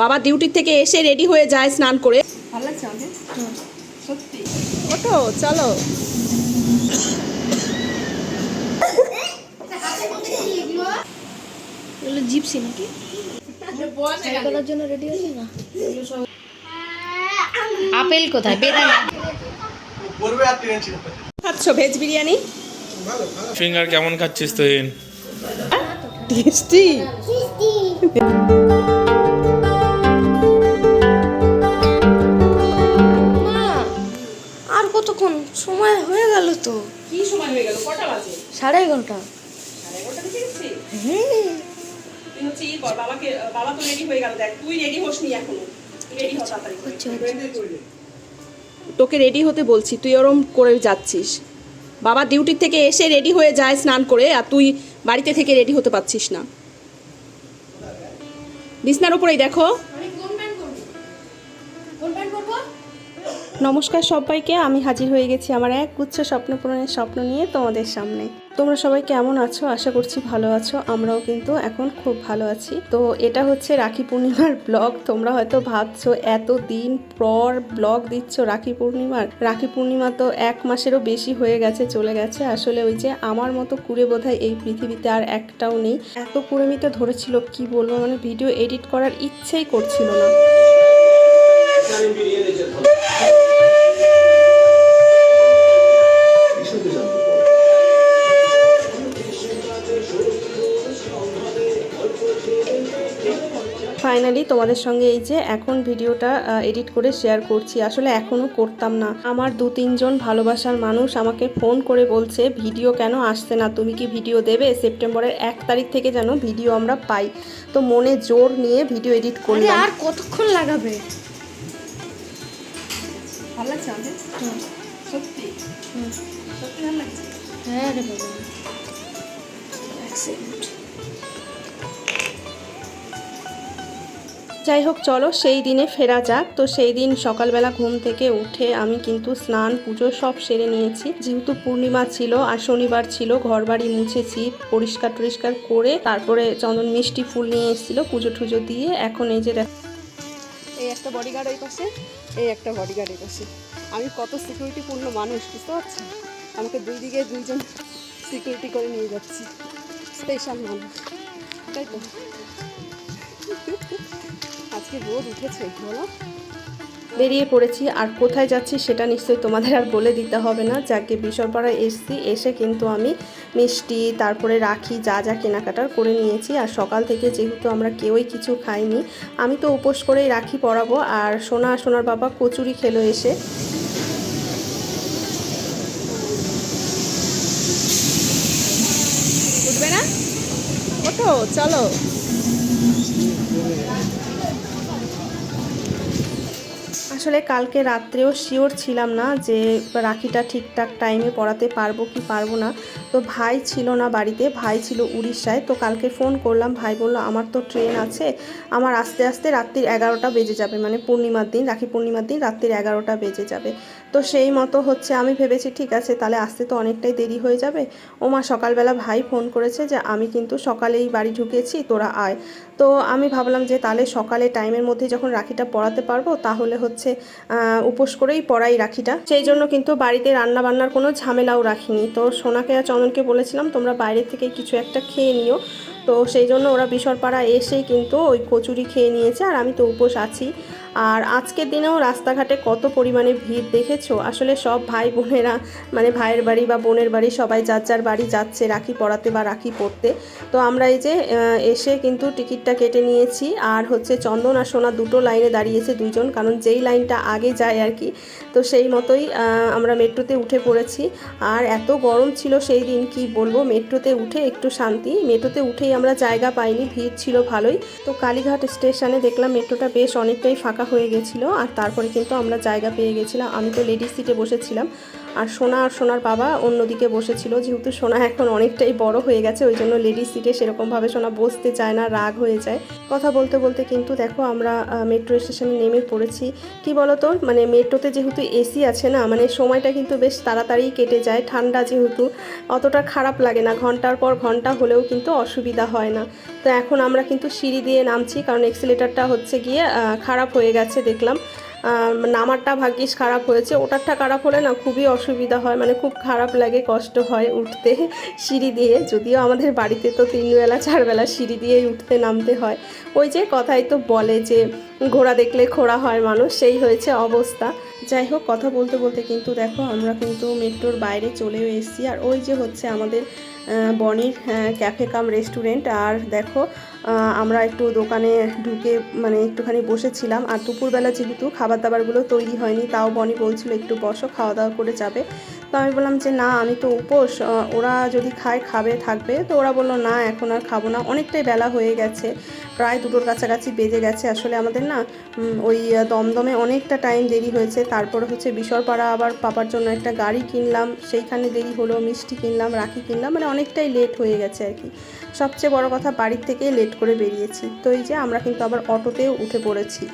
বাবা ডিউটির থেকে এসে রেডি হয়ে যায় স্নান করে। ভালো লাগছে সত্যি? ওঠো চলো। এগুলো জিপসি নাকি? করার জন্য রেডি আছে না? আপেল কোথায়? বেদানা। খাচ্ছ ভেজ বিরিয়ানি? ফিঙ্গার কেমন খাচ্ছিস তুই? টেস্টি। কতক্ষণ সময় হয়ে গেল তো। কি সময় হয়ে গেল? কটা বাজে? সাড়ে এগারোটা। সাড়ে এগারোটা বেজে গেছে? হ্যাঁ তুই হচ্ছে ই কর বাবাকে বাবা তো রেডি হয়ে গেল দেখ তুই রেডি হোসনি এখনও। রেডি হ তাড়াতাড়ি করে। আচ্ছা আচ্ছা। তোকে রেডি হতে বলছি তুই ওরম করে যাচ্ছিস। বাবা ডিউটির থেকে এসে রেডি হয়ে যায় স্নান করে আর তুই বাড়িতে থেকে রেডি হতে পারছিস না। বিছনার উপরেই দেখো। নমস্কার সবাইকে, আমি হাজির হয়ে গেছি আমার এক গুচ্ছ স্বপ্ন পূরণের স্বপ্ন নিয়ে তোমাদের সামনে। তোমরা সবাই কেমন আছো? আশা করছি ভালো আছো। আমরাও কিন্তু এখন খুব ভালো আছি। তো এটা হচ্ছে রাখি পূর্ণিমার ব্লগ। তোমরা হয়তো ভাবছ এত দিন পর ব্লগ দিচ্ছ রাখি পূর্ণিমার? রাখি পূর্ণিমা তো এক মাসেরও বেশি হয়ে গেছে, চলে গেছে। আসলে ওই যে আমার মতো কুড়ে বোধহয় এই পৃথিবীতে আর একটাও নেই। এত কুড়েমিতে ধরেছিল, কি বলব? মানে ভিডিও এডিট করার ইচ্ছেই করছিল না। ফাইনালি তোমাদের সঙ্গে এই যে এখন ভিডিওটা এডিট করে শেয়ার করছি। আসলে এখনও করতাম না। আমার দু তিনজন ভালোবাসার মানুষ আমাকে ফোন করে বলছে ভিডিও কেন আসছে না? তুমি কি ভিডিও দেবে? সেপ্টেম্বরের এক তারিখ থেকে যেন ভিডিও আমরা পাই। তো মনে জোর নিয়ে ভিডিও এডিট করলাম। আর কতক্ষণ লাগাবে? ভালো লাগছে আমাকে সত্যি? সত্যি ভালো লাগছে? হ্যাঁ রে বাবা। এক সেকেন্ড যাই হোক, চলো সেই দিনে ফেরা যাক। তো সেই দিন সকালবেলা ঘুম থেকে উঠে আমি কিন্তু স্নান, পুজো সব সেরে নিয়েছি। যেহেতু পূর্ণিমা ছিল আর শনিবার ছিল ঘর বাড়ি মুছেছি, পরিষ্কার টরিষ্কার করে তারপরে চন্দন মিষ্টি ফুল নিয়ে এসেছিল, পুজো টুজো দিয়ে। এখন এই যে এই একটা বডিগার্ড এই পাশে, এই একটা বডিগার্ড এই পাশে। আমি কত সিকিউরিটিপূর্ণ মানুষ, বুঝতে পারছি আমাকে দুই দিকে দুইজন সিকিউরিটি করে নিয়ে যাচ্ছি। স্পেশাল মানুষ। তাই তো? আজকে রোদ উঠেছে, বলো। বেরিয়ে পড়েছি, আর কোথায় যাচ্ছি সেটা নিশ্চয়ই তোমাদের আর বলে দিতে হবে না। যাকে বিশ্বপাড়ায় এসছি, এসে কিন্তু আমি মিষ্টি, তারপরে রাখি, যা যা কেনাকাটার করে নিয়েছি। আর সকাল থেকে যেহেতু আমরা কেউই কিছু খাইনি, আমি তো উপোস করেই রাখি পরাবো। আর সোনা, সোনার বাবা কচুরি খেলো এসে। উঠবে না? ওঠো, চলো। আসলে কালকে রাত্রেও শিওর ছিলাম না যে রাখিটা ঠিকঠাক টাইমে পড়াতে পারব কি পারব না। তো ভাই ছিল না বাড়িতে, ভাই ছিল উড়িষ্যায়। তো কালকে ফোন করলাম, ভাই বলল, আমার তো ট্রেন আছে। আমার আস্তে আস্তে রাত্রির এগারোটা বেজে যাবে। মানে পূর্ণিমার দিন, রাখি পূর্ণিমার দিন রাত্রির এগারোটা বেজে যাবে। তো সেই মতো হচ্ছে আমি ভেবেছি, ঠিক আছে, তাহলে আসতে তো অনেকটাই দেরি হয়ে যাবে। ও মা সকালবেলা ভাই ফোন করেছে যে, আমি কিন্তু সকালেই বাড়ি ঢুকেছি, তোরা আয়। তো আমি ভাবলাম যে, তাহলে সকালে টাইমের মধ্যে যখন রাখিটা পড়াতে পারব, তাহলে হচ্ছে আহ, উপোস করেই পড়াই রাখিটা। সেই জন্য কিন্তু বাড়িতে রান্না বান্নার কোনো ঝামেলাও রাখিনি। তো সোনাকে আর চন্দনকে বলেছিলাম তোমরা বাইরে থেকে কিছু একটা খেয়ে নিও। তো সেই জন্য ওরা বিশরপাড়া এসেই কিন্তু ওই কচুরি খেয়ে নিয়েছে আর আমি তো উপোস আছি। আর আজকের দিনেও রাস্তাঘাটে কত পরিমাণে ভিড় দেখেছ? আসলে সব ভাই বোনেরা মানে ভাইয়ের বাড়ি বা বোনের বাড়ি সবাই যার যার বাড়ি যাচ্ছে, রাখি পড়াতে বা রাখি পড়তে তো আমরা এই যে এসে কিন্তু টিকিটটা কেটে নিয়েছি। আর হচ্ছে চন্দন আর সোনা দুটো লাইনে দাঁড়িয়েছে দুজন কারণ যেই লাইনটা আগে যায় আর কি, তো সেই মতোই আমরা মেট্রোতে উঠে পড়েছি। আর এত গরম ছিল সেই দিন, কি বলব? মেট্রোতে উঠে একটু শান্তি। মেট্রোতে উঠেই আমরা জায়গা পাইনি, ভিড় ছিল ভালোই। তো কালীঘাট স্টেশনে দেখলাম মেট্রোটা বেশ অনেকটাই ফাঁকা হয়ে গেছিল আর তারপরে কিন্তু আমরা জায়গা পেয়ে গেছিলাম। আমি তো লেডিস সিটে বসেছিলাম। আর সোনা আর সোনার বাবা অন্যদিকে বসেছিল, যেহেতু সোনা এখন অনেকটাই বড় হয়ে গেছে, ওই জন্য লেডিস সিটে সেরকমভাবে সোনা বসতে চায় না, রাগ হয়ে যায়। কথা বলতে বলতে কিন্তু দেখো আমরা মেট্রো স্টেশনে নেমে পড়েছি। কি বলতো? মানে মেট্রোতে যেহেতু এসি আছে না মানে সময়টা কিন্তু বেশ তাড়াতাড়ি কেটে যায়, ঠান্ডা যেহেতু, অতটা খারাপ লাগে না, ঘণ্টার পর ঘণ্টা হলেও কিন্তু অসুবিধা হয় না। তো এখন আমরা কিন্তু সিঁড়ি দিয়ে নামছি, কারণ এক্সিলেটারটা হচ্ছে গিয়ে খারাপ হয়ে গেছে, দেখলাম। নামারটা ভাগ্যিস খারাপ হয়েছে, ওটারটা খারাপ হলে না খুবই অসুবিধা হয় মানে খুব খারাপ লাগে, কষ্ট হয় উঠতে সিঁড়ি দিয়ে, যদিও আমাদের বাড়িতে তো তিনবেলা, চারবেলা সিঁড়ি দিয়েই উঠতে নামতে হয়। ওই যে কথাই তো বলে যে ঘোড়া দেখলে খোড়া হয় মানুষ, সেই হয়েছে অবস্থা। যাই হোক, কথা বলতে বলতে কিন্তু দেখো, আমরা কিন্তু মেট্রোর বাইরে চলেও এসেছি। আর ওই যে হচ্ছে আমাদের বনির ক্যাফে কাম রেস্টুরেন্ট আর দেখো আমরা একটু দোকানে ঢুকে মানে একটুখানি বসেছিলাম। আর দুপুরবেলা যেহেতু খাবার দাবারগুলো তৈরি হয়নি, তাও বনি বলছিল একটু বসো খাওয়া দাওয়া করে যাবে। তো আমি বললাম যে, না, আমি তো উপোস ওরা যদি খায়, খাবে, থাকবে। তো ওরা বলল, না, এখন আর খাব না। অনেকটাই বেলা হয়ে গেছে, প্রায় দুটোর কাছাকাছি বেজে গেছে। আসলে আমাদের না ওই দমদমে অনেকটা টাইম দেরি হয়েছে। তারপর হচ্ছে বিশরপাড়া আবার পাপার জন্য একটা গাড়ি কিনলাম, সেইখানে দেরি হলো, মিষ্টি কিনলাম, রাখি কিনলাম মানে অনেকটাই লেট হয়ে গেছে আর কি। সবচেয়ে বড় কথা, বাড়ির থেকেই লেট করে বেরিয়েছি। তো এই যে, আমরা কিন্তু আবার অটোতেও উঠে পড়েছি।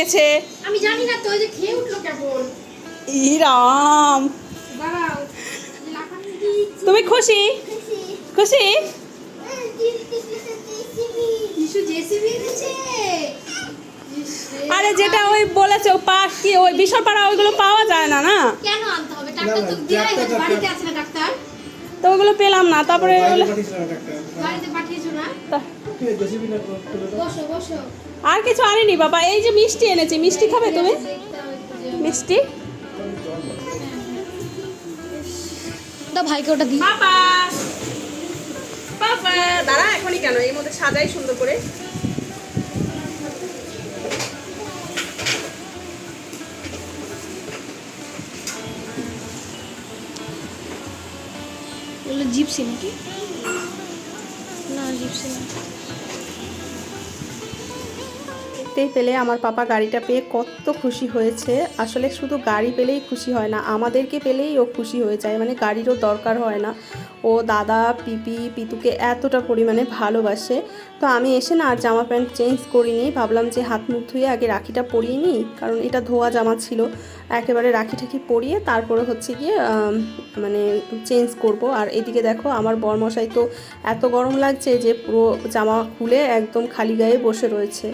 লেগেছে। আমি জানি না তো ওই যে খেয়ে উঠল কেবল ইরাম। তুমি খুশি? খুশি। আরে যেটা ওই বলেছে পাক কি ওই বিশরপাড়া ওইগুলো পাওয়া যায় না না? কেন আনতে হবে? ডাক্তার তো দেয়াই বাড়িতে আছে না ডাক্তার? তো ওইগুলো পেলাম না তারপরে ওগুলো বাড়িতে পাঠিয়েছো না? আর কিছু আনিনি বাবা এই যে মিষ্টি এনেছি মিষ্টি খাবে তুমি? দেখতে হবে একটু যে- মিষ্টি? দাও ভাইকে ওটা দিই। বাবা বাবা দাঁড়া এখনই কেন? এই মধ্যে সাজাই সুন্দর করে। জিপসি নাকি? দেখতেই পেলে আমার পাপা গাড়িটা পেয়ে কত খুশি হয়েছে। আসলে শুধু গাড়ি পেলেই খুশি হয় না, আমাদেরকে পেলেই ও খুশি হয়ে যায় মানে গাড়িরও দরকার হয় না। ও দাদা, পিপি, পিতুকে এতটা পরিমাণে ভালোবাসে। তো আমি এসে না আর জামা প্যান্ট চেঞ্জ করিনি, ভাবলাম যে হাত মুখ ধুয়ে আগে রাখিটা পরিয়ে নিই, কারণ এটা ধোয়া জামা ছিল। একেবারে রাখি ঠাকি পরিয়ে তারপরে হচ্ছে গিয়ে মানে চেঞ্জ করব। আর এদিকে দেখো আমার বরমশাই তো এত গরম লাগছে যে পুরো জামা খুলে একদম খালি গায়ে বসে রয়েছে।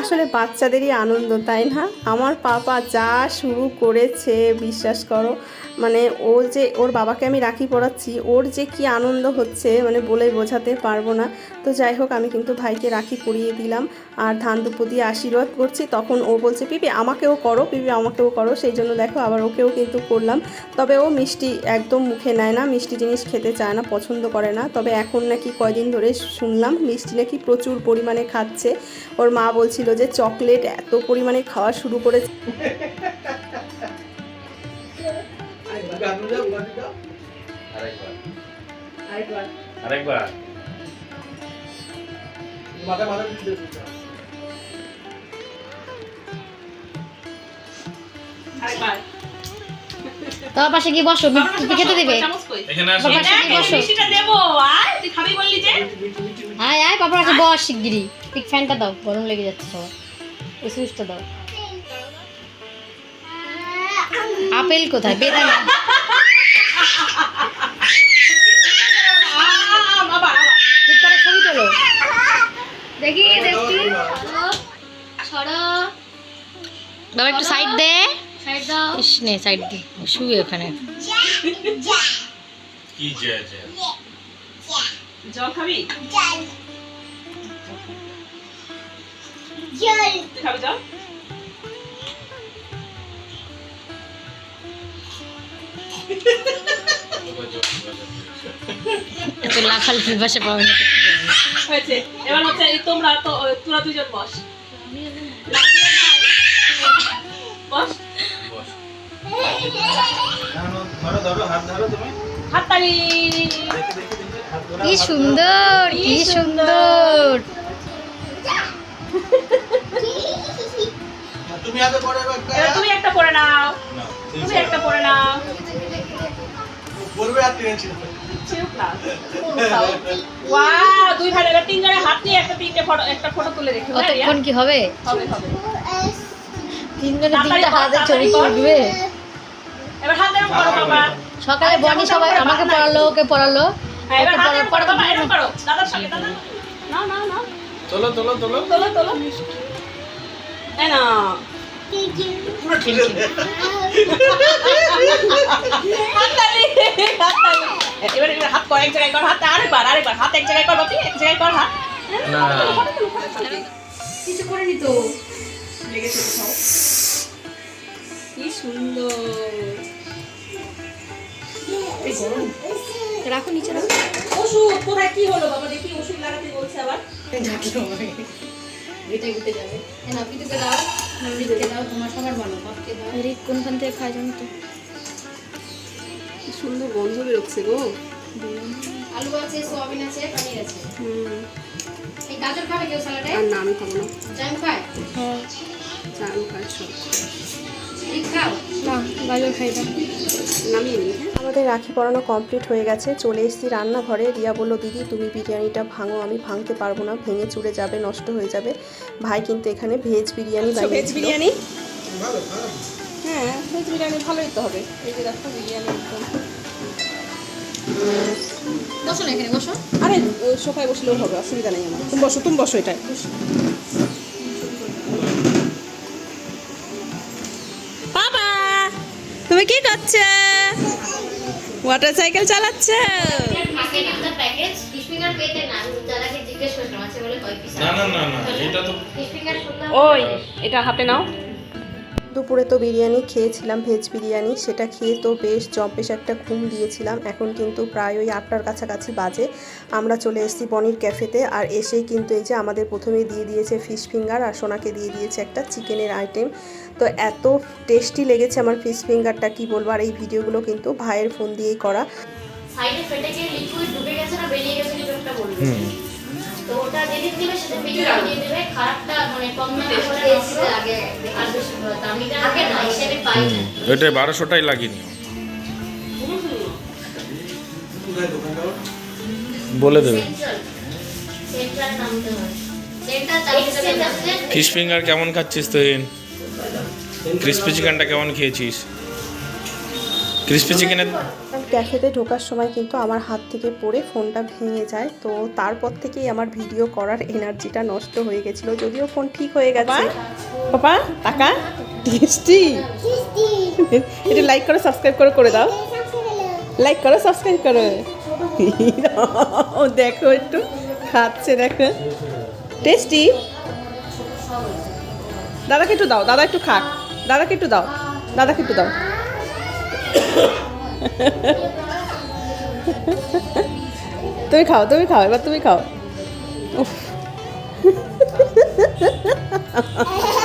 আসলে বাচ্চাদেরই আনন্দ তাই না? আমার পাপা যা শুরু করেছে বিশ্বাস করো মানে ও যে ওর বাবাকে আমি রাখি পড়াচ্ছি, ওর যে কি আনন্দ হচ্ছে মানে বলে বোঝাতে পারব না। তো যাই হোক, আমি কিন্তু ভাইকে রাখি পরিয়ে দিলাম। আর ধান দুপো দিয়ে আশীর্বাদ করছি। তখন ও বলছে, পিপি, আমাকেও করো, পিপি, আমাকেও করো। সেই জন্য দেখো, আবার ওকেও কিন্তু করলাম। তবে ও মিষ্টি একদম মুখে নেয় না, মিষ্টি জিনিস খেতে চায় না, পছন্দ করে না। তবে এখন নাকি কয়দিন ধরে শুনলাম, মিষ্টি নাকি প্রচুর পরিমাণে খাচ্ছে। ওর মা বলছিল যে, চকলেট এত পরিমাণে খাওয়া শুরু করেছে। আরেকবার। তোমার পাশে গিয়ে বসো তুমি খেতে দেবে। বাবার পাশে বসো। আয় আয় পাপার কাছে বস শিগগিরি ঠিক ফ্যানটা দাও গরম লেগে যাচ্ছে সবার। এই সুইচটা দাও। আপেল কোথায়? বেদানা। ছবি তোলো দেখি দেখি বাবা একটু সাইড দে। সাইড দাও ইস নে সাইড দি। শুয়ে ওখানে। কি জয় জয় জল খাবি? তুই খাবি জল? এত লাফালাফি বাসা পাবে না কি? হয়েছে। এবার হচ্ছে এই তোমরা তো তোরা দুজন বস। বস। কি সুন্দর কি সুন্দর। তুমি আগে পরে এবার তুমি একটা পরে নাও। তুমি একটা পরে নাও। বলবে আর টেনশন চিরুক না ওয়াও দুই ভাই এবার তিনজনের হাত নিয়ে একটা তিনটে ফটো একটা ফটো তুলে রেখে কতক্ষণ কি হবে? হবে হবে। তিনজনে তিনটা হাতে ছবি উঠবে এবার হাত এরকম করো বাবা। সকালে বনি সবাই আমাকে পড়ালো ওকে পড়ালো। হ্যাঁ, এবার ওকে হাত পড়া- এরকম করো বাবা এরকম করো। দাদার সঙ্গে দাদা। না না না তোলো তোলো তোলো। তোলো তোলো এই না হাততালি, হাততালি। এবার এবার হাত কর এক জায়গায় কর হাত আরেকবার আরেকবার হাত এক জায়গায় কর বাপি এক জায়গায় কর হাত না কিছু করে নি তো কি সুন্দর রাখো নিচে রাখো ওষুধ কোথায় কি হলো বাবা দেখি ওষুধ লাগাতে বলছে আবার ঘুটে ঘুটে যাবে না পিতুকে দাও কোনখান থেকে খাই জানো তো সুন্দর গন্ধ বেরোচ্ছে গো। আলু আছে সোয়াবিন আছে পনির আছে। হুম। এই গাজর খাবে কেউ স্যালাডে না আমি খাব না। জাম খায়? হ্যাঁ। জাম সব। খাও না গাজর খাই না। নামিয়ে নিই আমাদের রাখি পরানো কমপ্লিট হয়ে গেছে। চলে এসেছি রান্নাঘরে। রিয়া বলল দিদি তুমি বিরিয়ানিটা ভাঙো। আমি ভাঙতে পারব না। ভেঙে চুড়ে যাবে নষ্ট হয়ে যাবে। ভাই কিন্তু এখানে ভেজ বিরিয়ানি ভেজ বিরিয়ানি? হ্যাঁ ভেজ বিরিয়ানি ভালোই তো হবে। এই যে দেখো বিরিয়ানি একদম। বসো না এখানে বসো। আরে সোফায় বসলেও হবে অসুবিধা নেই আমার। তুমি বসো তুমি বসো এটাই না কি করছ? মোটর সাইকেল চালাচ্ছ? ওই এটা হাতে নাও। দুপুরে তো বিরিয়ানি খেয়েছিলাম ভেজ বিরিয়ানি। সেটা খেয়ে তো বেশ জম্পেশ একটা ঘুম দিয়েছিলাম। এখন কিন্তু প্রায় ওই আটটার কাছাকাছি বাজে। আমরা চলে এসেছি বনির ক্যাফেতে। আর এসেই কিন্তু এই যে আমাদের প্রথমে দিয়ে দিয়েছে ফিশ ফিঙ্গার আর সোনাকে দিয়ে দিয়েছে একটা চিকেনের আইটেম। তো এত টেস্টি লেগেছে আমার ফিশ ফিঙ্গারটা কি বলব? আর এই ভিডিওগুলো কিন্তু ভাইয়ের ফোন দিয়েই করা। সাইডে ফেটে গিয়ে লিকুইড ডুবে গেছে না বেরিয়ে গেছে কিছু একটা বলবে। তো ওটা যেদিন দিবে সেটা বেরিয়ে দিয়ে দেবে। খারাপটা মানে কম দামে করে আগে আর বেশি দামিটা আগে না। হিসেবে পাই। না ওইটা বারোশোটাই লাগিনি। বলে দেবে। ফিশ ফিঙ্গার কেমন খাচ্ছিস তুই ক্রিসপি চিকেনটা কেমন খেয়েছিস? ক্রিসপি চিকেনের ক্যাফেতে ঢোকার সময় কিন্তু আমার হাত থেকে পড়ে ফোনটা ভেঙে যায়। তো তারপর থেকেই আমার ভিডিও করার এনার্জিটা নষ্ট হয়ে গেছিল। যদিও ফোন ঠিক হয়ে গেছে। পাপা? টাকা টেস্টি এটা লাইক করো সাবস্ক্রাইব করো করে দাও। লাইক করো সাবস্ক্রাইব করো। দেখো একটু খাচ্ছে দেখো। টেস্টি? দাদাকে একটু দাও দাদা একটু খাক। দাদাকে একটু দাও দাদাকে একটু দাও। তুমি খাও তুমি খাও এবার তুমি খাও উফ।